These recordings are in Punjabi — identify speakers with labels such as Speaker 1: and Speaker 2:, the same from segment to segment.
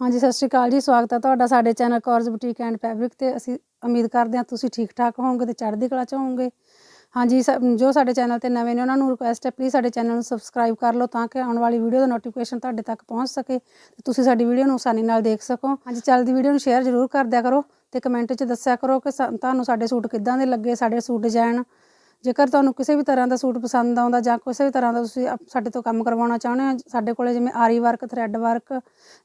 Speaker 1: ਹਾਂਜੀ, ਸਤਿ ਸ਼੍ਰੀ ਅਕਾਲ ਜੀ, ਸਵਾਗਤ ਹੈ ਤੁਹਾਡਾ ਸਾਡੇ channel course boutique and fabric ਤੇ। ਅਸੀਂ ਉਮੀਦ ਕਰਦੇ ਹਾਂ ਤੁਸੀਂ ਠੀਕ ਠਾਕ ਹੋਵੋਗੇ ਤੇ ਚੜ੍ਹਦੀ ਕਲਾ ਚ ਹੋਵੋਗੇ। ਹਾਂਜੀ, ਸ- ਜੋ ਸਾਡੇ ਚੈਨਲ ਤੇ ਨਵੇਂ ਨੇ, ਉਹਨਾਂ ਨੂੰ ਰਿਕੁਐਸਟ ਹੈ ਪਲੀਜ਼ ਸਾਡੇ ਚੈਨਲ ਨੂੰ ਸਬਸਕ੍ਰਾਈਬ ਕਰ ਲਓ ਤਾਂ ਕਿ ਆਉਣ ਵਾਲੀ ਵੀਡੀਓ ਦਾ ਨੋਟੀਫਿਕੇਸ਼ਨ ਤੁਹਾਡੇ ਤੱਕ ਪਹੁੰਚ ਸਕੇ ਤੇ ਤੁਸੀਂ ਸਾਡੀ ਵੀਡੀਓ ਨੂੰ ਆਸਾਨੀ ਨਾਲ ਦੇਖ ਸਕੋ। ਹਾਂਜੀ, ਚੱਲਦੀ ਵੀਡੀਓ ਨੂੰ ਸ਼ੇਅਰ ਜ਼ਰੂਰ ਕਰ ਦਿਆ ਕਰੋ ਤੇ ਕਮੈਂਟ 'ਚ ਦੱਸਿਆ ਕਰੋ ਕਿ ਸਾ- ਤੁਹਾਨੂੰ ਸਾਡੇ ਸੂਟ ਕਿੱਦਾਂ ਦੇ ਲੱਗੇ, ਸਾਡੇ ਸੂਟ ਡਿਜ਼ਾਈਨ ਜੇਕਰ ਤੁਹਾਨੂੰ ਕਿਸੇ ਵੀ ਤਰ੍ਹਾਂ ਦਾ ਸੂਟ ਪਸੰਦ ਆਉਂਦਾ ਜਾਂ ਕਿਸੇ ਵੀ ਤਰ੍ਹਾਂ ਦਾ ਤੁਸੀਂ ਆਪ- ਸਾਡੇ ਤੋਂ ਕੰਮ ਕਰਵਾਉਣਾ ਚਾਹੁੰਦੇ ਹੋ ਸਾਡੇ ਕੋਲੇ ਜਿਵੇਂ aari work thread work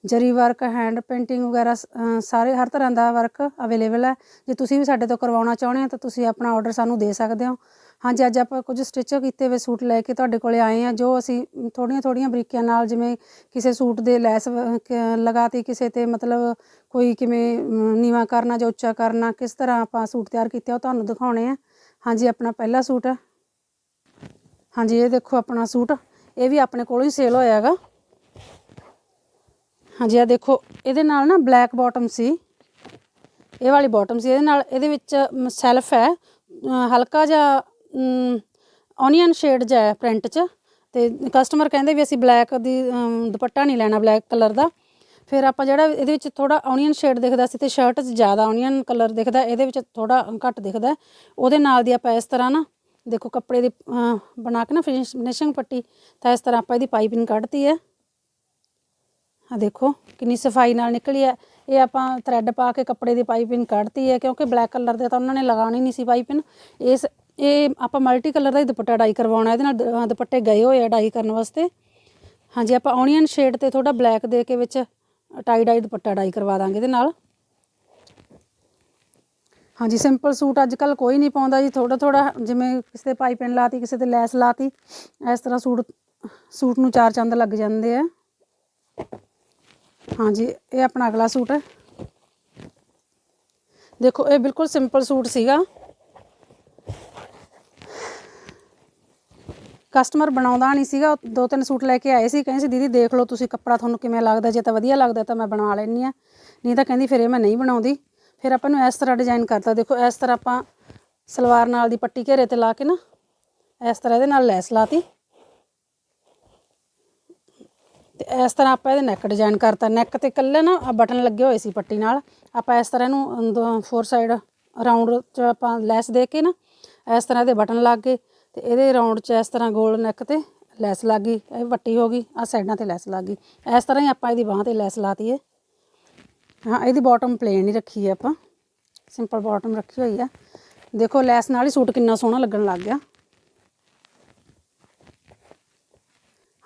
Speaker 1: zari work hand painting ਵਗੈਰਾ ਸਾਰੇ ਹਰ ਤਰ੍ਹਾਂ ਦਾ ਵਰਕ ਅਵੇਲੇਬਲ ਹੈ। ਜੇ ਤੁਸੀਂ ਵੀ ਸਾਡੇ ਤੋਂ ਕਰਵਾਉਣਾ ਚਾਹੁੰਦੇ ਹੋ ਤਾਂ ਤੁਸੀਂ ਆਪਣਾ ਆਰਡਰ ਸਾਨੂੰ ਦੇ ਸਕਦੇ ਹੋ। ਹਾਂਜੀ ਅੱਜ ਆਪਾਂ ਕੁਝ ਸਟਿਚ ਕੀਤੇ ਹੋਏ ਸੂਟ ਲੈ ਕੇ ਤੁਹਾਡੇ ਕੋਲੇ ਆਏ ਆ ਜੋ ਅਸੀਂ ਥੋੜੀਆਂ ਥੋੜੀਆਂ ਬਰੀਕੀਆਂ ਨਾਲ ਜਿਵੇਂ ਕਿਸੇ ਸੂਟ ਦੇ ਲੈਸ ਵ- ਕ- ਲਗਾਤੀ ਕਿਸੇ ਤੇ ਮਤਲਬ ਕੋਈ ਕਿਵੇਂ ਅਮ, ਨੀਵਾਂ ਕਰਨਾ ਜਾਂ ਉੱਚਾ ਕਰਨਾ ਕਿਸ ਤਰ੍ਹਾਂ ਆਪਾਂ ਸੂਟ ਤਿਆਰ ਕੀਤੇ ਉਹ ਤੁਹਾਨੂੰ ਦਿਖਾਉਣੇ ਆ। ਹਾਂਜੀ, ਆਪਣਾ ਪਹਿਲਾ ਸੂਟ ਹੈ ਹਾਂਜੀ, ਇਹ ਦੇਖੋ ਆਪਣਾ ਸੂਟ। ਇਹ ਵੀ ਆਪਣੇ ਕੋਲੋਂ ਹੀ ਸੇਲ ਹੋਇਆ ਹੈਗਾ। ਹਾਂਜੀ ਆ ਦੇਖੋ, ਇਹਦੇ ਨਾਲ ਨਾ ਬਲੈਕ ਬਾਟਮ ਸੀ। ਇਹ ਵਾਲੀ ਬਾਟਮ ਸੀ। ਇਹਦੇ ਨਾਲ, ਇਹਦੇ ਵਿੱਚ ਸੈਲਫ ਹੈ। ਹਲਕਾ ਜਿਹਾ ਓਨੀਅਨ ਸ਼ੇਡ ਜਿਹਾ ਹੈ ਪ੍ਰਿੰਟ 'ਚ। ਤੇ ਕਸਟਮਰ ਕਹਿੰਦੇ ਵੀ ਅਸੀਂ ਬਲੈਕ ਦੀ ਦੁਪੱਟਾ ਨਹੀਂ ਲੈਣਾ ਬਲੈਕ ਕਲਰ ਦਾ। ਫਿਰ ਆਪਾਂ ਜਿਹੜਾ ਇਹਦੇ ਵਿੱਚ ਥੋੜਾ ਓਨੀਅਨ ਸ਼ੇਡ ਦਿਖਦਾ ਸੀ ਤੇ ਸ਼ਰਟ 'ਚ ਜ਼ਿਆਦਾ ਓਨੀਅਨ ਕਲਰ ਦਿਖਦਾ, ਇਹਦੇ ਵਿੱਚ ਥੋੜਾ ਘੱਟ ਦਿਖਦਾ। ਉਹਦੇ ਨਾਲ ਦੀ ਆਪਾਂ ਇਸ ਤਰ੍ਹਾਂ ਨਾ, ਦੇਖੋ ਕੱਪੜੇ ਦੀ ਬਣਾ ਕੇ ਨਾ ਫਿਨਿਸ਼ਿੰਗ ਪੱਟੀ, ਤਾਂ ਇਸ ਤਰ੍ਹਾਂ ਆਪਾਂ ਇਹਦੀ ਪਾਈਪਿੰਗ ਕੱਢਤੀ ਹੈ। ਆ ਦੇਖੋ, ਕਿੰਨੀ ਸਫ਼ਾਈ ਨਾਲ ਨਿਕਲੀ ਹੈ। ਇਹ ਆਪਾਂ ਥਰੈਡ ਪਾ ਕੇ ਕੱਪੜੇ ਦੀ ਪਾਈਪਿੰਗ ਕੱਢਤੀ ਹੈ, ਕਿਉਂਕਿ ਬਲੈਕ ਕਲਰ ਦੇ ਤਾਂ ਉਹਨਾਂ ਨੇ ਲਗਾਉਣੀ ਨਹੀਂ ਸੀ ਪਾਈਪਿੰਗ ਇਸ, ਇਹ ਆਪਾਂ ਮਲਟੀ ਕਲਰ ਦਾ ਹੀ ਦੁਪੱਟਾ ਡਾਈ ਕਰਵਾਉਣਾ, ਇਹਦੇ ਨਾਲ ਦੁਪੱਟੇ ਗਏ ਹੋਏ ਆ ਡਾਈ ਕਰਨ ਵਾਸਤੇ। ਹਾਂਜੀ, ਆਪਾਂ ਓਨੀਅਨ ਸ਼ੇਡ ਤੇ ਥੋੜਾ ਬਲੈਕ ਦੇ ਕੇ ਵਿੱਚ ਟਾਈ ਡਾਈ ਦੁਪੱਟਾ ਡਾਈ ਕਰਵਾ ਦਾਂਗੇ ਇਹਦੇ ਨਾਲ। ਹਾਂਜੀ ਸਿੰਪਲ ਸੂਟ ਅੱਜ ਕੱਲ ਕੋਈ ਨਹੀਂ ਪਾਉਂਦਾ ਜੀ। ਥੋੜਾ ਥੋੜਾ ਜਿਵੇਂ ਕਿਸੇ ਤੇ ਪਾਈਪਿੰਗ ਲਾਤੀ, ਕਿਸੇ ਤੇ ਲੈਸ ਲਾਤੀ, ਇਸ ਤਰ੍ਹਾਂ ਸੂਟ ਸੂਟ ਨੂੰ ਚਾਰ ਚੰਦ ਲੱਗ ਜਾਂਦੇ ਆ। ਹਾਂਜੀ, ਇਹ ਆਪਣਾ ਅਗਲਾ ਸੂਟ ਹੈ। ਦੇਖੋ, ਇਹ ਬਿਲਕੁਲ ਸਿੰਪਲ ਸੂਟ ਸੀਗਾ। ਕਸਟਮਰ ਬਣਾਉਂਦਾ ਨਹੀਂ ਸੀਗਾ ਦੋ ਤਿੰਨ ਸੂਟ ਲੈ ਕੇ ਆਏ ਸੀ, ਕਹਿੰਦੇ ਸੀ, ਦੀਦੀ ਦੇਖ ਲਓ ਤੁਸੀਂ ਕੱਪੜਾ ਤੁਹਾਨੂੰ ਕਿਵੇਂ ਲੱਗਦਾ, ਜੇ ਤਾਂ ਵਧੀਆ ਲੱਗਦਾ ਤਾਂ ਮੈਂ ਬਣਾ ਲੈਣੀ ਆ ਨਹੀਂ ਤਾਂ ਕਹਿੰਦੀ, ਫਿਰ ਇਹ ਮੈਂ ਨਹੀਂ ਬਣਾਉਂਦੀ। ਫਿਰ ਆਪਾਂ ਨੂੰ ਇਸ ਤਰ੍ਹਾਂ ਡਿਜ਼ਾਈਨ ਕਰਤਾ। ਦੇਖੋ, ਇਸ ਤਰ੍ਹਾਂ ਆਪਾਂ ਸਲਵਾਰ ਨਾਲ ਦੀ ਪੱਟੀ ਘੇਰੇ ਤੇ ਲਾ ਕੇ ਨਾ, ਇਸ ਤਰ੍ਹਾਂ ਇਹਦੇ ਨਾਲ ਲੈਸ ਲਾਤੀ। ਤੇ ਇਸ ਤਰ੍ਹਾਂ ਆਪਾਂ ਇਹਦੇ ਨੈਕ ਡਿਜ਼ਾਈਨ ਕਰਤਾ। ਨੈਕ ਤੇ ਇਕੱਲੇ ਨਾ ਬਟਨ ਲੱਗੇ ਹੋਏ ਸੀ ਪੱਟੀ ਨਾਲ। ਆਪਾਂ ਇਸ ਤਰ੍ਹਾਂ ਇਹਨੂੰ ਫੋਰ ਸਾਈਡ ਰਾਉਂਡ ਚ ਆਪਾਂ ਲੈਸ ਦੇ ਕੇ ਨਾ, ਇਸ ਤਰ੍ਹਾਂ ਇਹਦੇ ਬਟਨ ਲਾ ਕੇ ਤੇ ਇਹਦੇ ਰਾਉਂਡ ਚ ਇਸ ਤਰ੍ਹਾਂ ਗੋਲ ਨੈਕ ਤੇ ਲੈਸ ਲੱਗ ਗਈ, ਇਹ ਵੱਟੀ ਹੋ ਗਈ ਆ ਸਾਈਡਾਂ ਤੇ ਲੈਸ ਲੱਗ ਗਈ। ਇਸ ਤਰ੍ਹਾਂ ਹੀ ਆਪਾਂ ਇਹਦੀ ਬਾਹਾਂ ਤੇ ਲੈਸ ਲਾਤੀ ਹੈ ਹਾਂ, ਇਹਦੀ ਬਾਟਮ ਪਲੇਨ ਹੀ ਰੱਖੀ ਹੈ ਆਪਾਂ। ਸਿੰਪਲ ਬਾਟਮ ਰੱਖੀ ਹੋਈ ਆ। ਦੇਖੋ, ਲੈਸ ਨਾਲ ਹੀ ਸੂਟ ਕਿੰਨਾ ਸੋਹਣਾ ਲੱਗਣ ਲੱਗ ਗਿਆ।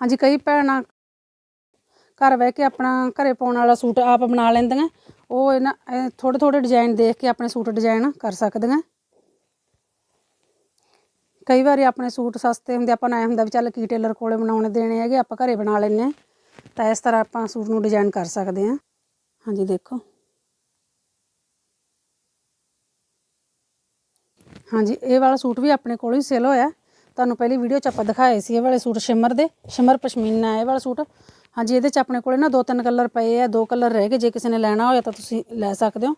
Speaker 1: ਹਾਂਜੀ, ਕਈ ਭੈਣਾਂ ਘਰ ਬਹਿ ਕੇ ਆਪਣਾ ਘਰੇ ਪਾਉਣ ਵਾਲਾ ਸੂਟ ਆਪ ਬਣਾ ਲੈਂਦੀਆਂ। ਉਹ ਇਹਨਾਂ ਥੋੜੇ ਥੋੜੇ ਡਿਜ਼ਾਈਨ ਦੇਖ ਕੇ ਆਪਣੇ ਸੂਟ ਡਿਜ਼ਾਈਨ ਕਰ ਸਕਦੀਆਂ। ਕਈ ਵਾਰੀ ਆਪਣੇ ਸੂਟ ਸਸਤੇ ਹੁੰਦੇ, ਆਪਾਂ ਨੂੰ ਐਂ ਹੁੰਦਾ ਵੀ ਚੱਲ ਕੀ ਟੇਲਰ ਕੋਲੇ ਬਣਾਉਣੇ ਦੇਣੇ ਹੈਗੇ, ਆਪਾਂ ਘਰੇ ਬਣਾ ਲੈਂਦੇ ਹਾਂ। ਤਾਂ ਇਸ ਤਰ੍ਹਾਂ ਆਪਾਂ ਸੂਟ ਨੂੰ ਡਿਜ਼ਾਈਨ ਕਰ ਸਕਦੇ ਹਾਂ। ਹਾਂਜੀ, ਦੇਖੋ। ਹਾਂਜੀ, ਇਹ ਵਾਲਾ ਸੂਟ ਵੀ ਆਪਣੇ ਕੋਲ ਹੀ ਸੇਲ ਹੋਇਆ। ਤੁਹਾਨੂੰ ਪਹਿਲੀ ਵੀਡੀਓ 'ਚ ਆਪਾਂ ਦਿਖਾਏ ਸੀ ਇਹ ਵਾਲੇ ਸੂਟ ਸ਼ਿਮਰ ਦੇ, ਸ਼ਿਮਰ ਪਸ਼ਮੀਨਾ ਇਹ ਵਾਲਾ ਸੂਟ। ਹਾਂਜੀ, ਇਹਦੇ 'ਚ ਆਪਣੇ ਕੋਲੇ ਨਾ ਦੋ ਤਿੰਨ ਕਲਰ ਪਏ ਆ, ਦੋ ਕਲਰ ਰਹਿ ਗਏ, ਜੇ ਕਿਸੇ ਨੇ ਲੈਣਾ ਹੋਇਆ ਤਾਂ ਤੁਸੀਂ ਲੈ ਸਕਦੇ ਹੋ।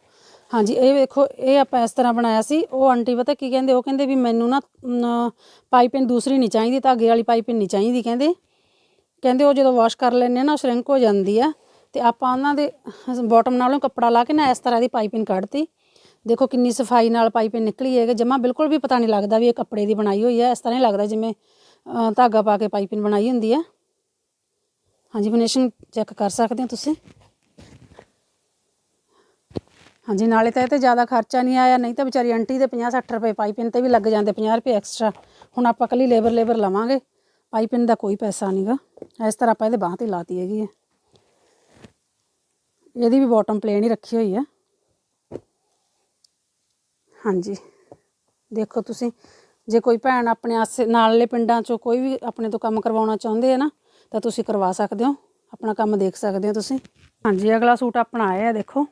Speaker 1: ਹਾਂਜੀ, ਇਹ ਵੇਖੋ, ਇਹ ਆਪਾਂ ਇਸ ਤਰ੍ਹਾਂ ਬਣਾਇਆ ਸੀ। ਉਹ ਆਂਟੀ ਪਤਾ ਕੀ ਕਹਿੰਦੇ, ਉਹ ਕਹਿੰਦੇ ਵੀ ਮੈਨੂੰ ਨਾ ਪਾਈਪਿੰਗ ਦੂਸਰੀ ਨਹੀਂ ਚਾਹੀਦੀ, ਧਾਗੇ ਵਾਲੀ ਪਾਈਪਿੰਗ ਨਹੀਂ ਚਾਹੀਦੀ ਕਹਿੰਦੇ। ਕਹਿੰਦੇ ਉਹ ਜਦੋਂ ਵਾਸ਼ ਕਰ ਲੈਂਦੇ ਆ ਨਾ ਸ਼ਰਿੰਕ ਹੋ ਜਾਂਦੀ ਆ। ਤੇ ਆਪਾਂ ਉਹਨਾਂ ਦੇ ਬਾਟਮ ਨਾਲੋਂ ਕੱਪੜਾ ਲਾ ਕੇ ਨਾ ਇਸ ਤਰ੍ਹਾਂ ਦੀ ਪਾਈਪਿੰਗ ਕੱਢਤੀ। ਦੇਖੋ ਕਿੰਨੀ ਸਫ਼ਾਈ ਨਾਲ ਪਾਈਪਿੰਗ ਨਿਕਲੀ ਹੈ ਕਿ ਜਮਾ ਬਿਲਕੁਲ ਵੀ ਪਤਾ ਨਹੀਂ ਲੱਗਦਾ ਵੀ ਇਹ ਕੱਪੜੇ ਦੀ ਬਣਾਈ ਹੋਈ ਹੈ ਇਸ ਤਰ੍ਹਾਂ ਹੀ ਲੱਗਦਾ ਜਿਵੇਂ ਧਾਗਾ ਪਾ ਕੇ ਪਾਈਪਿੰਗ ਬਣਾਈ ਹੁੰਦੀ ਹੈ ਹਾਂਜੀ ਫਿਨਿਸ਼ਿੰਗ ਚੈੱਕ ਕਰ ਸਕਦੇ ਹੋ ਤੁਸੀਂ? ਹਾਂਜੀ, ਨਾਲੇ ਤਾਂ ਇਹ ਤੇ ਜ਼ਿਆਦਾ ਖਰਚਾ ਨਹੀਂ ਆਇਆ, ਨਹੀਂ ਤਾਂ ਵਿਚਾਰੀ ਆਂਟੀ ਦੇ 50 60 ਰੁਪਏ ਪਾਈਪਿੰਨ ਤੇ ਵੀ ਲੱਗ ਜਾਂਦੇ 50 ਰੁਪਏ ਐਕਸਟਰਾ। ਹੁਣ ਆਪਾਂ ਕੱਲੀ ਲੇਬਰ ਲੇਬਰ ਲਵਾਂਗੇ ਪਾਈਪਿੰਨ ਦਾ ਕੋਈ ਪੈਸਾ ਨਹੀਂਗਾ ਇਸ ਤਰ੍ਹਾਂ ਆਪਾਂ ਇਹਦੇ ਬਾਹਾਂ ਤੇ ਲਾਤੀ ਹੈਗੀ ਹੈ। ਇਹਦੀ ਵੀ ਬਾਟਮ ਪਲੇਨ ਹੀ ਰੱਖੀ ਹੋਈ ਹੈ। ਹਾਂਜੀ, ਦੇਖੋ ਤੁਸੀਂ, ਜੇ ਕੋਈ ਭੈਣ ਆਪਣੇ ਆਸੇ ਨਾਲਲੇ ਪਿੰਡਾਂ ਚੋਂ ਕੋਈ ਵੀ ਆਪਣੇ ਤੋਂ ਕੰਮ ਕਰਵਾਉਣਾ ਚਾਹੁੰਦੇ ਆ ਨਾ, ਤਾਂ ਤੁਸੀਂ ਕਰਵਾ ਸਕਦੇ ਹੋ, ਆਪਣਾ ਕੰਮ ਦੇਖ ਸਕਦੇ ਹੋ ਤੁਸੀਂ। ਹਾਂਜੀ, ਅਗਲਾ ਸੂਟ ਆਪਣਾ ਆਇਆ ਦੇਖੋ।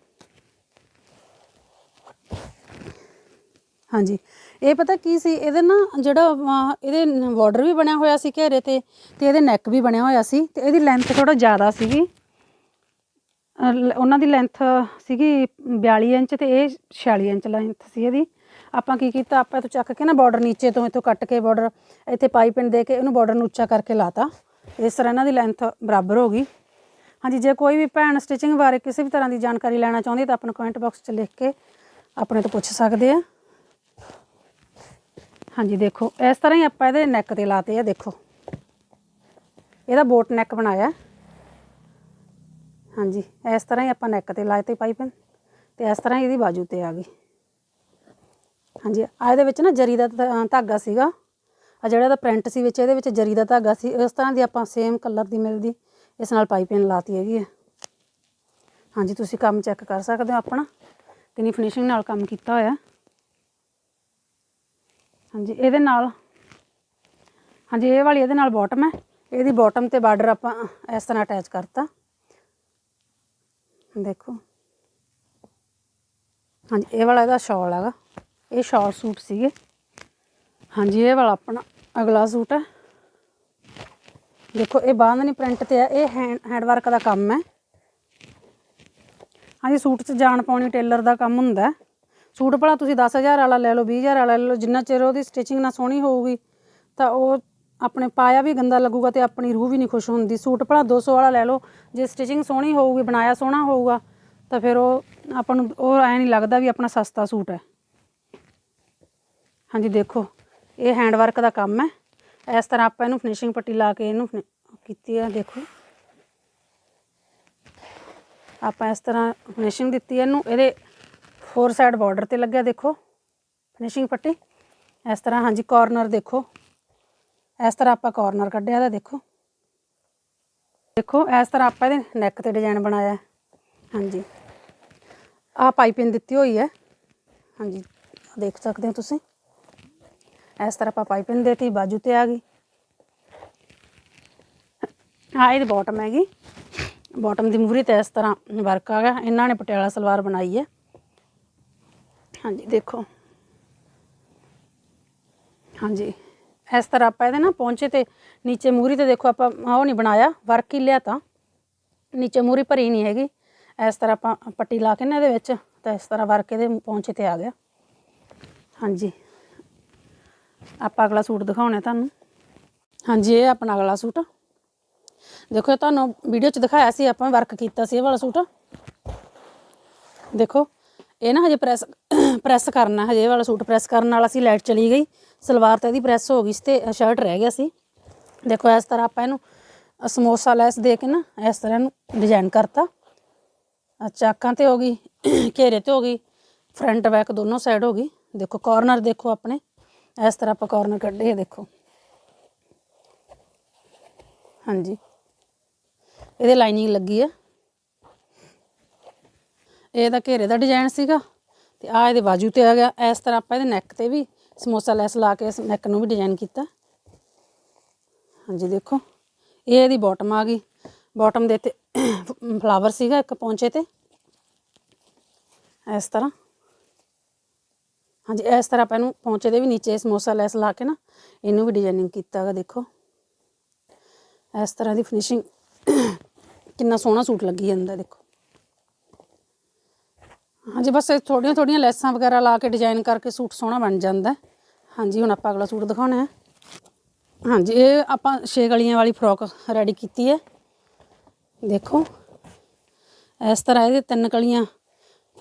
Speaker 1: ਹਾਂਜੀ। ਇਹ ਪਤਾ ਕੀ ਸੀ? ਇਹਦੇ ਨਾ ਜਿਹੜਾ ਅਹ, ਇਹਦੇ ਬਾਰਡਰ ਵੀ ਬਣਿਆ ਹੋਇਆ ਸੀ ਘੇਰੇ ਤੇ ਤੇ ਇਹਦੇ ਨੈਕ ਵੀ ਬਣਿਆ ਹੋਇਆ ਸੀ ਤੇ ਇਹਦੀ ਲੈਂਥ ਥੋੜਾ ਜ਼ਿਆਦਾ ਸੀਗੀ। ਅਹ, ਲ- ਉਹਨਾਂ ਦੀ ਲੈਂਥ ਸੀਗੀ 42 ਇੰਚ ਤੇ ਇਹ 46 ਇੰਚ ਲੈਂਥ ਸੀ ਇਹਦੀ। ਆਪਾਂ ਕੀ ਕੀਤਾ? ਆਪਾਂ ਤੋਂ ਚੱਕ ਕੇ ਨਾ ਬਾਰਡਰ ਨੀਚੇ ਤੋਂ ਇਥੋਂ ਕੱਟ ਕੇ ਬਾਰਡਰ ਇੱਥੇ ਪਾਈਪਿੰਗ ਦੇ ਕੇ ਇਹਨੂੰ ਬਾਰਡਰ ਨੂੰ ਉੱਚਾ ਕਰਕੇ ਲਾਤਾ। ਇਸ ਤਰ੍ਹਾਂ ਇਹਨਾਂ ਦੀ ਲੈਂਥ ਬਰਾਬਰ ਹੋ ਗਈ। ਹਾਂਜੀ ਜੇ ਕੋਈ ਵੀ ਭੈਣ ਸਟਿਚਿੰਗ ਬਾਰੇ ਕਿਸੇ ਵੀ ਤਰ੍ਹਾਂ ਦੀ ਜਾਣਕਾਰੀ ਲੈਣਾ ਚਾਹੁੰਦੀ ਹੈ ਤਾਂ ਆਪਣੇ ਕਮੈਂਟ ਬਾਕਸ 'ਚ ਲਿਖ ਕੇ ਆਪਣੇ ਤੋਂ ਪੁੱਛ ਸਕਦੇ ਆ। ਹਾਂਜੀ, ਦੇਖੋ, ਇਸ ਤਰ੍ਹਾਂ ਹੀ ਆਪਾਂ ਇਹਦੇ ਨੈਕ ਤੇ ਲਾਤੇ ਆ, ਦੇਖੋ। ਇਹਦਾ ਬੋਟ ਨੈਕ ਬਣਾਇਆ। ਹਾਂਜੀ, ਇਸ ਤਰ੍ਹਾਂ ਹੀ ਆਪਾਂ ਨੈਕ ਤੇ ਲਾਤੇ ਤੇ ਪਾਈਪਨ, ਤੇ ਇਸ ਤਰ੍ਹਾਂ ਹੀ ਇਹਦੀ ਬਾਜੂ ਤੇ ਆ ਗਈ। ਹਾਂਜੀ ਆ ਇਹਦੇ ਵਿੱਚ ਨਾ ਜਰੀ ਦਾ ਧਾਗਾ ਸੀਗਾ। ਆ ਜਿਹੜਾ ਦਾ ਪ੍ਰਿੰਟ ਸੀ ਵਿੱਚ, ਇਹਦੇ ਵਿੱਚ ਜਰੀ ਦਾ ਧਾਗਾ ਸੀ। ਇਸ ਤਰ੍ਹਾਂ ਦੀ ਆਪਾਂ ਸੇਮ ਕਲਰ ਦੀ ਮਿਲਦੀ, ਇਸ ਨਾਲ ਪਾਈਪਿੰਗ ਲਾਤੀ ਹੈਗੀ ਹੈ। ਹਾਂਜੀ, ਤੁਸੀਂ ਕੰਮ ਚੈੱਕ ਕਰ ਸਕਦੇ ਹੋ ਆਪਣਾ। ਕਿੰਨੀ ਫਿਨਿਸ਼ਿੰਗ ਨਾਲ ਕੰਮ ਕੀਤਾ ਹੋਇਆ। ਹਾਂਜੀ, ਇਹਦੇ ਨਾਲ। ਹਾਂਜੀ, ਇਹ ਵਾਲੀ ਇਹਦੇ ਨਾਲ ਬਾਟਮ ਹੈ। ਇਹਦੀ ਬਾਟਮ ਤੇ ਬਾਰਡਰ ਆਪਾਂ ਇਸ ਤਰ੍ਹਾਂ ਅਟੈਚ ਕਰਤਾ। ਦੇਖੋ। ਹਾਂਜੀ, ਇਹ ਵਾਲਾ ਇਹਦਾ ਸ਼ਾਲ ਹੈਗਾ। ਇਹ ਸ਼ਾਲ ਸੂਟ ਸੀਗੇ। ਹਾਂਜੀ, ਇਹ ਵਾਲਾ ਆਪਣਾ ਅਗਲਾ ਸੂਟ ਹੈ। ਦੇਖੋ, ਇਹ ਬਾਂਧਨੀ ਪ੍ਰਿੰਟ ਤੇ ਹੈ, ਇਹ ਹੈਂਡ ਵਰਕ ਦਾ ਕੰਮ ਹੈ। ਹਾਂਜੀ, ਸੂਟ 'ਚ ਜਾਣ ਪਾਉਣੀ ਟੇਲਰ ਦਾ ਕੰਮ ਹੁੰਦਾ ਸੂਟ ਭਲਾ ਤੁਸੀਂ 10000 ਵਾਲਾ ਲੈ ਲਓ 20000 ਵਾਲਾ ਲੈ ਲਓ, ਜਿੰਨਾ ਚਿਰ ਉਹਦੀ ਸਟਿਚਿੰਗ ਨਾ ਸੋਹਣੀ ਹੋਊਗੀ, ਤਾਂ ਉਹ ਆਪਣੇ ਪਾਇਆ ਵੀ ਗੰਦਾ ਲੱਗੂਗਾ ਤੇ ਆਪਣੀ ਰੂਹ ਵੀ ਨਹੀਂ ਖੁਸ਼ ਹੁੰਦੀ। ਸੂਟ ਭਲਾ 200 ਵਾਲਾ ਲੈ ਲਓ, ਜੇ ਸਟਿਚਿੰਗ ਸੋਹਣੀ ਹੋਊਗੀ, ਬਣਾਇਆ ਸੋਹਣਾ ਹੋਊਗਾ, ਤਾਂ ਫਿਰ ਉਹ ਆਪਾਂ ਨੂੰ, ਉਹ ਐ ਨਹੀਂ ਲੱਗਦਾ ਵੀ ਆਪਣਾ ਸਸਤਾ ਸੂਟ ਹੈ। ਹਾਂਜੀ, ਦੇਖੋ, ਇਹ ਹੈਂਡ ਵਰਕ ਦਾ ਕੰਮ ਹੈ। ਇਸ ਤਰ੍ਹਾਂ ਆਪਾਂ ਇਹਨੂੰ ਫਿਨਿਸ਼ਿੰਗ ਪੱਟੀ ਲਾ ਕੇ ਇਹਨੂੰ ਫਿਨ- ਕੀਤੀ ਹੈ, ਦੇਖੋ। ਆਪਾਂ ਇਸ ਤਰ੍ਹਾਂ ਫਿਨਿਸ਼ਿੰਗ ਦਿੱਤੀ ਇਹਨੂੰ, ਇਹਦੇ ਫੋਰ ਸਾਈਡ ਬਾਰਡਰ ਤੇ ਲੱਗਿਆ ਦੇਖੋ। ਫਿਨਿਸ਼ਿੰਗ ਪੱਟੀ। ਇਸ ਤਰ੍ਹਾਂ, ਹਾਂਜੀ ਕਾਰਨਰ ਦੇਖੋ। ਇਸ ਤਰ੍ਹਾਂ ਆਪਾਂ ਕਾਰਨਰ ਕੱਢਿਆ ਦਾ ਦੇਖੋ। ਦੇਖੋ, ਇਸ ਤਰ੍ਹਾਂ ਆਪਾਂ ਇਹਦੇ ਨੈਕ ਤੇ ਡਿਜ਼ਾਈਨ ਬਣਾਇਆ ਹੈ। ਹਾਂਜੀ। ਆਹ ਪਾਈਪਿੰਗ ਦਿੱਤੀ ਹੋਈ ਹੈ। ਹਾਂਜੀ, ਆਹ ਦੇਖ ਸਕਦੇ ਹੋ ਤੁਸੀਂ। ਇਸ ਤਰ੍ਹਾਂ ਆਪਾਂ ਪਾਈਪਿੰਗ ਦੇਤੀ ਬਾਜੂ ਤੇ ਆ ਗਈ। ਆ ਇਹਦੀ ਬਾਟਮ ਹੈਗੀ। ਬਾਟਮ ਦੀ ਮੂਰੀ ਤੇ ਇਸ ਤਰ੍ਹਾਂ ਵਰਕ ਆ ਗਿਆ। ਇਹਨਾਂ ਨੇ ਪਟਿਆਲਾ ਸਲਵਾਰ ਬਣਾਈ ਹੈ। ਹਾਂਜੀ, ਦੇਖੋ। ਹਾਂਜੀ, ਇਸ ਤਰ੍ਹਾਂ ਆਪਾਂ ਇਹਦੇ ਨਾ ਪਹੁੰਚੇ ਤੇ ਨੀਚੇ ਮੂਰੀ ਤੇ ਦੇਖੋ ਆਪਾਂ ਉਹ ਨਹੀਂ ਬਣਾਇਆ, ਵਰਕ ਹੀ ਲਿਆ ਤਾਂ। ਨੀਚੇ ਮੂਰੀ ਭਰੀ ਨਹੀਂ ਹੈਗੀ। ਇਸ ਤਰ੍ਹਾਂ ਆਪਾਂ ਪੱਟੀ ਲਾ ਕੇ ਨਾ ਇਹਦੇ ਵਿੱਚ, ਤਾਂ ਇਸ ਤਰ੍ਹਾਂ ਵਰਕ ਇਹਦੇ ਪਹੁੰਚੇ ਤੇ ਆ ਗਿਆ। ਹਾਂਜੀ। ਆਪਾਂ ਅਗਲਾ ਸੂਟ ਦਿਖਾਉਣਾ ਤੁਹਾਨੂੰ। ਹਾਂਜੀ, ਇਹ ਆਪਣਾ ਅਗਲਾ ਸੂਟ। ਦੇਖੋ, ਇਹ ਤੁਹਾਨੂੰ ਵੀਡੀਓ 'ਚ ਦਿਖਾਇਆ ਸੀ, ਆਪਾਂ ਵਰਕ ਕੀਤਾ ਸੀ ਇਹ ਵਾਲਾ ਸੂਟ। ਦੇਖੋ, ਇਹ ਨਾ ਹਜੇ ਪ੍ਰੈਸ ਪ੍ਰੈਸ ਕਰਨਾ ਹਜੇ ਵਾਲਾ ਸੂਟ ਪ੍ਰੈਸ ਕਰਨ ਵਾਲਾ ਸੀ ਲਾਈਟ ਚਲੀ ਗਈ। ਸਲਵਾਰ ਤਾਂ ਇਹਦੀ ਪ੍ਰੈਸ ਹੋ ਗਈ ਸੀ ਤੇ ਸ਼ਰਟ ਰਹਿ ਗਿਆ ਸੀ। ਦੇਖੋ ਇਸ ਤਰ੍ਹਾਂ ਆਪਾਂ ਇਹਨੂੰ ਸਮੋਸਾ ਲੈਸ ਦੇ ਕੇ ਨਾ ਇਸ ਤਰ੍ਹਾਂ ਇਹਨੂੰ ਡਿਜ਼ਾਈਨ ਕਰਤਾ। ਅ, ਚਾਕਾਂ ਤੇ ਹੋ ਗਈ ਘੇਰੇ ਤੇ ਹੋ ਗਈ ਫਰੰਟ ਬੈਕ ਦੋਨੋਂ ਸਾਈਡ ਹੋ ਗਈ। ਦੇਖੋ ਕਾਰਨਰ ਦੇਖੋ ਆਪਣੇ ਇਸ ਤਰ੍ਹਾਂ ਆਪਾਂ ਕਾਰਨਰ ਕੱਢੇ ਆ ਦੇਖੋ। ਹਾਂਜੀ। ਇਹਦੇ ਲਾਈਨਿੰਗ ਲੱਗੀ ਹੈ ਇਹਦਾ ਘੇਰੇ ਦਾ ਡਿਜ਼ਾਈਨ ਸੀਗਾ। ਤੇ ਆ ਇਹਦੇ ਬਾਜੂ ਤੇ ਆ ਗਿਆ ਇਸ ਤਰ੍ਹਾਂ ਆਪਾਂ ਇਹਦੇ ਨੈਕ ਤੇ ਵੀ ਸਮੋਸਾ ਲੈਸ ਲਾ ਕੇ ਇਸ ਨੈਕ ਨੂੰ ਵੀ ਡਿਜ਼ਾਈਨ ਕੀਤਾ। ਹਾਂਜੀ, ਦੇਖੋ, ਇਹ ਇਹਦੀ ਬਾਟਮ ਆ ਗਈ। ਬਾਟਮ ਦੇ ਤੇ ਫਲਾਵਰ ਸੀਗਾ ਇੱਕ ਪੌਂਚੇ ਤੇ। ਇਸ ਤਰ੍ਹਾਂ। ਹਾਂਜੀ, ਇਸ ਤਰ੍ਹਾਂ ਆਪਾਂ ਇਹਨੂੰ ਪੌਂਚੇ ਦੇ ਵੀ ਨੀਚੇ ਸਮੋਸਾ ਲੈਸ ਲਾ ਕੇ ਨਾ, ਇਹਨੂੰ ਵੀ ਡਿਜ਼ਾਈਨਿੰਗ ਕੀਤਾ ਹੈਗਾ, ਦੇਖੋ। ਇਸ ਤਰ੍ਹਾਂ ਦੀ ਫਿਨਿਸ਼ਿੰਗ ਕਿੰਨਾ ਸੋਹਣਾ ਸੂਟ ਲੱਗੀ ਜਾਂਦਾ, ਦੇਖੋ। ਹਾਂਜੀ, ਬਸ ਥੋੜੀਆਂ ਥੋੜੀਆਂ ਲੈਸਾਂ ਵਗੈਰਾ ਲਾ ਕੇ ਡਿਜ਼ਾਈਨ ਕਰਕੇ ਸੂਟ ਸੋਹਣਾ ਬਣ ਜਾਂਦਾ ਹਾਂਜੀ, ਹੁਣ ਆਪਾਂ ਅਗਲਾ ਸੂਟ ਦਿਖਾਉਣਾ ਹੈ। ਹਾਂਜੀ, ਇਹ ਆਪਾਂ ਛੇ ਗਲੀਆਂ ਵਾਲੀ ਫਰੋਕ ਰੈਡੀ ਕੀਤੀ ਹੈ। ਦੇਖੋ, ਇਸ ਤਰ੍ਹਾਂ ਇਹਦੇ ਤਿੰਨ ਕਲੀਆਂ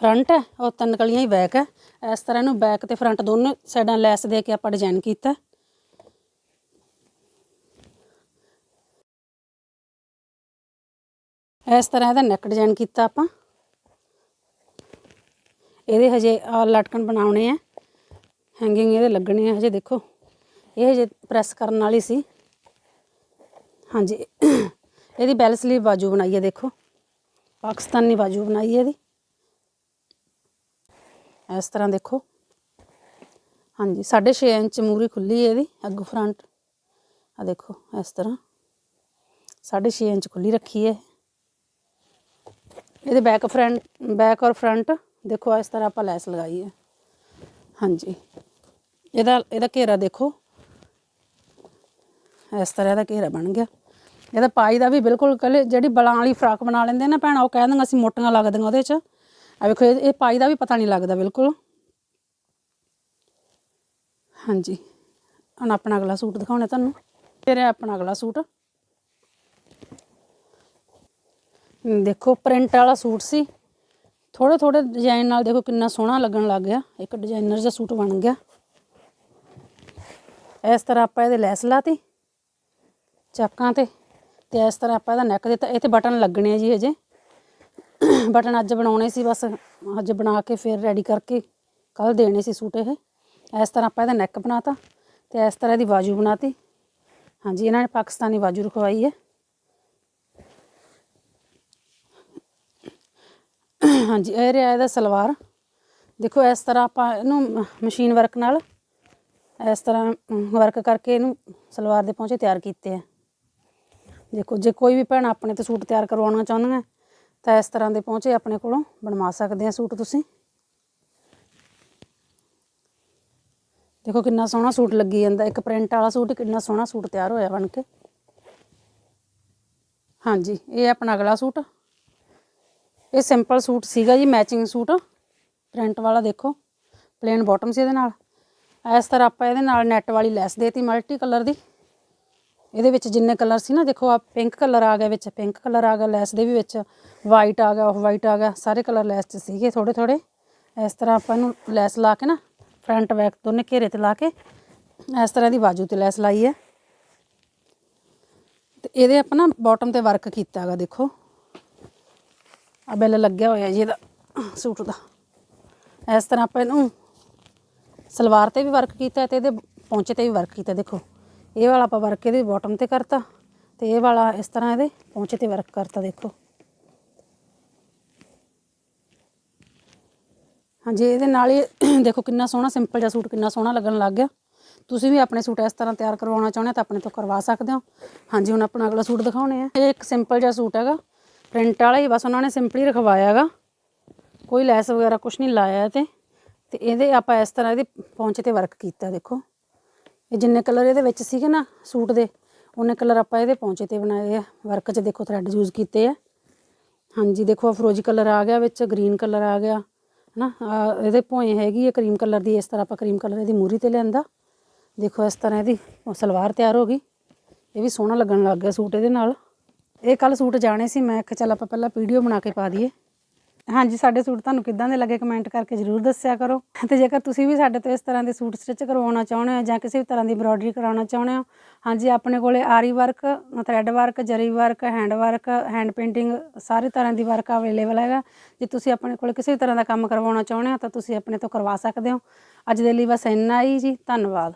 Speaker 1: ਫਰੰਟ ਹੈ, ਔਰ ਤਿੰਨ ਕਲੀਆਂ ਹੀ ਬੈਕ ਹੈ। ਇਸ ਤਰ੍ਹਾਂ ਇਹਨੂੰ ਬੈਕ ਤੇ ਫਰੰਟ ਦੋਨੋਂ ਸਾਈਡਾਂ ਲੈਸ ਦੇ ਕੇ ਆਪਾਂ ਡਿਜ਼ਾਈਨ ਕੀਤਾ ਇਸ ਤਰ੍ਹਾਂ ਇਹਦਾ ਨੈਕ ਡਿਜ਼ਾਈਨ ਕੀਤਾ ਆਪਾਂ। ਇਹਦੇ ਹਜੇ ਆ ਲਟਕਣ ਬਣਾਉਣੇ ਆ। ਹੈਂਗਿੰਗ ਇਹਦੇ ਲੱਗਣੇ ਆ। ਹਜੇ ਦੇਖੋ, ਇਹ ਹਜੇ ਪ੍ਰੈਸ ਕਰਨ ਵਾਲੀ ਸੀ। ਹਾਂਜੀ, ਇਹਦੀ ਬੈਲ ਸਲੀਵ ਬਾਜੂ ਬਣਾਈ ਹੈ, ਦੇਖੋ। ਪਾਕਿਸਤਾਨੀ ਬਾਜੂ ਬਣਾਈ ਹੈ ਇਹਦੀ। ਇਸ ਤਰ੍ਹਾਂ ਦੇਖੋ। ਹਾਂਜੀ 6.5 ਇੰਚ ਮੂਰੀ ਖੁੱਲੀ ਹੈ ਇਹਦੀ, ਅੱਗੋਂ ਫਰੰਟ ਆ ਦੇਖੋ, ਇਸ ਤਰ੍ਹਾਂ। 6.5 ਇੰਚ ਖੁੱਲੀ ਰੱਖੀ ਹੈ। ਇਹਦੇ ਬੈਕ ਫਰੰਟ ਬੈਕ ਔਰ ਫਰੰਟ ਦੇਖੋ, ਇਸ ਤਰ੍ਹਾਂ ਆਪਾਂ ਲੈਸ ਲਗਾਈ ਹੈ ਹਾਂਜੀ। ਇਹਦਾ ਇਹਦਾ ਘੇਰਾ ਦੇਖੋ। ਇਸ ਤਰ੍ਹਾਂ ਇਹਦਾ ਘੇਰਾ ਬਣ ਗਿਆ। ਇਹਦਾ ਪਾਈ ਦਾ ਵੀ ਬਿਲਕੁਲ ਕੱਲੇ, ਜਿਹੜੀ ਬਲਾਂ ਵਾਲੀ ਫਰਾਕ ਬਣਾ ਲੈਂਦੇ ਨਾ ਭੈਣਾਂ, ਉਹ ਕਹਿ ਦਿੰਦੀਆਂ ਅਸੀਂ ਮੋਟੀਆਂ ਲੱਗਦੀਆਂ ਉਹਦੇ 'ਚ। ਆ ਵੇਖੋ, ਇਹ ਪਾਈ ਦਾ ਵੀ ਪਤਾ ਨਹੀਂ ਲੱਗਦਾ ਬਿਲਕੁਲ। ਹਾਂਜੀ। ਹੁਣ ਆਪਣਾ ਅਗਲਾ ਸੂਟ ਦਿਖਾਉਣਾ ਤੁਹਾਨੂੰ। ਫਿਰ ਇਹ ਆਪਣਾ ਅਗਲਾ ਸੂਟ। ਦੇਖੋ, ਪ੍ਰਿੰਟ ਵਾਲਾ ਸੂਟ ਸੀ। ਥੋੜੇ ਥੋੜੇ ਡਿਜ਼ਾਈਨ ਨਾਲ ਦੇਖੋ ਕਿੰਨਾ ਸੋਹਣਾ ਲੱਗਣ ਲੱਗ ਗਿਆ। ਇੱਕ ਡਿਜ਼ਾਈਨਰ ਜਿਹਾ ਸੂਟ ਬਣ ਗਿਆ। ਇਸ ਤਰ੍ਹਾਂ ਆਪਾਂ ਇਹਦੇ ਲੈਸ ਲਾਤੀ ਚੱਕਾਂ ਤੇ ਤੇ ਇਸ ਤਰ੍ਹਾਂ ਆਪਾਂ ਇਹਦਾ ਨੈਕ ਦਿੱਤਾ। ਇਹ ਤੇ ਬਟਨ ਲੱਗਣੇ ਆ ਜੀ ਹਜੇ। ਬਟਨ ਅੱਜ ਬਣਾਉਣੇ ਸੀ ਬਸ। ਅੱਜ ਬਣਾ ਕੇ ਫਿਰ ਰੈਡੀ ਕਰਕੇ ਕੱਲ ਦੇਣੇ ਸੀ ਸੂਟ ਇਹ। ਇਸ ਤਰ੍ਹਾਂ ਆਪਾਂ ਇਹਦਾ ਨੈਕ ਬਣਾਤਾ ਤੇ ਇਸ ਤਰ੍ਹਾਂ ਇਹਦੀ ਬਾਜੂ ਬਣਾਤੀ। ਹਾਂਜੀ, ਇਹਨਾਂ ਨੇ ਪਾਕਿਸਤਾਨੀ ਬਾਜੂ ਰਖਵਾਈ ਹੈ। ਹਾਂਜੀ, ਇਹ ਰਿਹਾ ਇਹਦਾ ਸਲਵਾਰ। ਦੇਖੋ, ਇਸ ਤਰ੍ਹਾਂ ਆਪਾਂ ਇਹਨੂੰ ਮਸ਼ੀਨ ਵਰਕ ਨਾਲ, ਇਸ ਤਰ੍ਹਾਂ ਵਰਕ ਕਰਕੇ ਇਹਨੂੰ ਸਲਵਾਰ ਦੇ ਪਹੁੰਚੇ ਤਿਆਰ ਕੀਤੇ ਆ। ਦੇਖੋ, ਜੇ ਕੋਈ ਵੀ ਭੈਣ ਆਪਣੇ ਤੇ ਸੂਟ ਤਿਆਰ ਕਰਵਾਉਣਾ ਚਾਹੁੰਦੀਆਂ ਤਾਂ ਇਸ ਤਰ੍ਹਾਂ ਦੇ ਪਹੁੰਚੇ ਆਪਣੇ ਕੋਲੋਂ ਬਣਵਾ ਸਕਦੇ ਆ ਸੂਟ ਤੁਸੀਂ। ਦੇਖੋ, ਕਿੰਨਾ ਸੋਹਣਾ ਸੂਟ ਲੱਗੀ ਜਾਂਦਾ। ਇੱਕ ਪ੍ਰਿੰਟ ਵਾਲਾ ਸੂਟ, ਕਿੰਨਾ ਸੋਹਣਾ ਸੂਟ ਤਿਆਰ ਹੋਇਆ ਬਣ ਕੇ। ਹਾਂਜੀ, ਇਹ ਆਪਣਾ ਅਗਲਾ ਸੂਟ। ਇਹ ਸਿੰਪਲ ਸੂਟ ਸੀਗਾ ਜੀ ਮੈਚਿੰਗ ਸੂਟ। ਪ੍ਰਿੰਟ ਵਾਲਾ ਦੇਖੋ ਪਲੇਨ ਬਾਟਮ ਸੀ ਇਹਦੇ ਨਾਲ। ਇਸ ਤਰ੍ਹਾਂ ਆਪਾਂ ਇਹਦੇ ਨਾਲ ਨੈਟ ਵਾਲੀ ਲੈਸ ਦੇਤੀ ਮਲਟੀ ਕਲਰ ਦੀ। ਇਹਦੇ ਵਿੱਚ ਜਿੰਨੇ ਕਲਰ ਸੀ ਨਾ, ਦੇਖੋ ਆ ਪਿੰਕ ਕਲਰ ਆ ਗਿਆ ਵਿੱਚ ਪਿੰਕ ਕਲਰ ਆ ਗਿਆ ਲੈਸ ਦੇ ਵੀ ਵਿੱਚ ਵਾਈਟ ਆ ਗਿਆ ਆਫ ਵਾਈਟ ਆ ਗਿਆ, ਸਾਰੇ ਕਲਰ ਲੈਸ 'ਚ ਸੀਗੇ ਥੋੜੇ ਥੋੜੇ ਇਸ ਤਰ੍ਹਾਂ ਆਪਾਂ ਇਹਨੂੰ ਲੈਸ ਲਾ ਕੇ ਨਾ ਫਰੰਟ ਬੈਕ ਦੋਨੇ ਘੇਰੇ ਤੇ ਲਾ ਕੇ, ਇਸ ਤਰ੍ਹਾਂ ਦੀ ਬਾਜੂ ਤੇ ਲੈਸ ਲਾਈ ਹੈ। ਤੇ ਇਹਦੇ ਆਪਾਂ ਨਾ ਬਾਟਮ ਤੇ ਵਰਕ ਕੀਤਾ ਹੈਗਾ ਦੇਖੋ। ਆ ਬੈਲ ਲੱਗਿਆ ਹੋਇਆ ਜੀ ਇਹਦਾ, ਸੂਟ ਦਾ। ਇਸ ਤਰ੍ਹਾਂ ਆਪਾਂ ਇਹਨੂੰ ਸਲਵਾਰ ਤੇ ਵੀ ਵਰਕ ਕੀਤਾ ਤੇ ਇਹਦੇ ਪੌਂਚੇ ਤੇ ਵੀ ਵਰਕ ਕੀਤਾ, ਦੇਖੋ। ਇਹ ਵਾਲਾ ਆਪਾਂ ਵਰਕ ਇਹਦੇ ਬਾਟਮ ਤੇ ਕਰਤਾ ਤੇ ਇਹ ਵਾਲਾ ਇਸ ਤਰ੍ਹਾਂ ਇਹਦੇ ਪੌਂਚੇ ਤੇ ਵਰਕ ਕਰਤਾ, ਦੇਖੋ। ਹਾਂਜੀ, ਇਹਦੇ ਨਾਲ ਹੀ ਦੇਖੋ ਕਿੰਨਾ ਸੋਹਣਾ ਸਿੰਪਲ ਜਿਹਾ ਸੂਟ ਕਿੰਨਾ ਸੋਹਣਾ ਲੱਗਣ ਲੱਗ ਗਿਆ। ਤੁਸੀਂ ਵੀ ਆਪਣੇ ਸੂਟ ਇਸ ਤਰ੍ਹਾਂ ਤਿਆਰ ਕਰਵਾਉਣਾ ਚਾਹੁੰਦੇ ਹੋ ਤਾਂ ਆਪਣੇ ਤੋਂ ਕਰਵਾ ਸਕਦੇ ਹੋ। ਹਾਂਜੀ, ਹੁਣ ਆਪਣਾ ਅਗਲਾ ਸੂਟ ਦਿਖਾਉਣੇ ਆ। ਇਹ ਇੱਕ ਸਿੰਪਲ ਜਿਹਾ ਸੂਟ ਹੈਗਾ। ਪ੍ਰਿੰਟ ਵਾਲਾ ਹੀ, ਬਸ ਉਹਨਾਂ ਨੇ ਸਿੰਪਲੀ ਰਖਵਾਇਆ ਹੈਗਾ। ਕੋਈ ਲੈਸ ਵਗੈਰਾ ਕੁਝ ਨਹੀਂ ਲਾਇਆ ਇਹ ਤੇ। ਤੇ ਇਹਦੇ ਆਪਾਂ ਇਸ ਤਰ੍ਹਾਂ ਇਹਦੀ ਪੌਂਚੇ ਤੇ ਵਰਕ ਕੀਤਾ, ਦੇਖੋ। ਇਹ ਜਿੰਨੇ ਕਲਰ ਇਹਦੇ ਵਿੱਚ ਸੀਗੇ ਨਾ, ਸੂਟ ਦੇ, ਉਹਨੇ ਕਲਰ ਆਪਾਂ ਇਹਦੇ ਪੌਂਚੇ ਤੇ ਬਣਾਏ ਆ। ਵਰਕ 'ਚ ਦੇਖੋ ਥਰੈਡ ਯੂਜ਼ ਕੀਤੇ ਆ। ਹਾਂਜੀ, ਦੇਖੋ ਆਹ ਫਰੋਜੀ ਕਲਰ ਆ ਗਿਆ ਵਿੱਚ ਗ੍ਰੀਨ ਕਲਰ ਆ ਗਿਆ, ਹਨਾ? ਆਹ ਇਹਦੇ ਭੋਏ ਹੈਗੀ ਹੈ ਕਰੀਮ ਕਲਰ ਦੀ, ਇਸ ਤਰ੍ਹਾਂ ਆਪਾਂ ਕਰੀਮ ਕਲਰ ਇਹਦੀ ਮੂਰੀ ਤੇ ਲਿਆਂਦਾ। ਦੇਖੋ ਇਸ ਤਰ੍ਹਾਂ ਇਹਦੀ ਉਹ ਸਲਵਾਰ ਤਿਆਰ ਹੋ ਗਈ। ਇਹ ਵੀ ਸੋਹਣਾ ਲੱਗਣ ਲੱਗ ਗਿਆ ਸੂਟ ਇਹਦੇ ਨਾਲ। ਇਹ ਕੱਲ ਸੂਟ ਜਾਣੇ ਸੀ, ਮੈਂ ਕਿਹਾ ਚੱਲ ਆਪਾਂ ਪਹਿਲਾਂ ਵੀਡੀਓ ਬਣਾ ਕੇ ਪਾ ਦਈਏ। ਹਾਂਜੀ, ਸਾਡੇ ਸੂਟ ਤੁਹਾਨੂੰ ਕਿੱਦਾਂ ਦੇ ਲੱਗੇ ਕਮੈਂਟ ਕਰਕੇ ਜਰੂਰ ਦੱਸਿਆ ਕਰੋ। ਤੇ ਜੇਕਰ ਤੁਸੀਂ ਵੀ ਸਾਡੇ ਤੋਂ ਇਸ ਤਰ੍ਹਾਂ ਦੇ ਸੂਟ ਸਟਿਚ ਕਰਵਾਉਣਾ ਚਾਹੁੰਦੇ ਹੋ ਜਾਂ ਕਿਸੇ ਵੀ ਤਰ੍ਹਾਂ ਦੀ ਐਮਬ੍ਰੋਇਡਰੀ ਕਰਾਉਣਾ ਚਾਹੁੰਦੇ ਹੋ, ਹਾਂਜੀ, ਆਪਣੇ ਕੋਲੇ ਆਰੀ ਵਰਕ ਥ੍ਰੈਡ ਵਰਕ ਜਰੀ work hand work hand painting ਸਾਰੇ ਤਰ੍ਹਾਂ ਦੀ ਵਰਕ ਅਵੇਲੇਬਲ ਹੈਗਾ। ਜੇ ਤੁਸੀਂ ਆਪਣੇ ਕੋਲੇ ਕਿਸੇ ਵੀ ਤਰ੍ਹਾਂ ਦਾ ਕੰਮ ਕਰਵਾਉਣਾ ਚਾਹੁੰਦੇ ਹੋ, ਤਾਂ ਤੁਸੀਂ ਆਪਣੇ ਤੋਂ ਕਰਵਾ ਸਕਦੇ ਹੋ। ਅੱਜ ਦੇ ਲਈ ਬਸ ਇੰਨਾ ਹੀ ਜੀ, ਧੰਨਵਾਦ।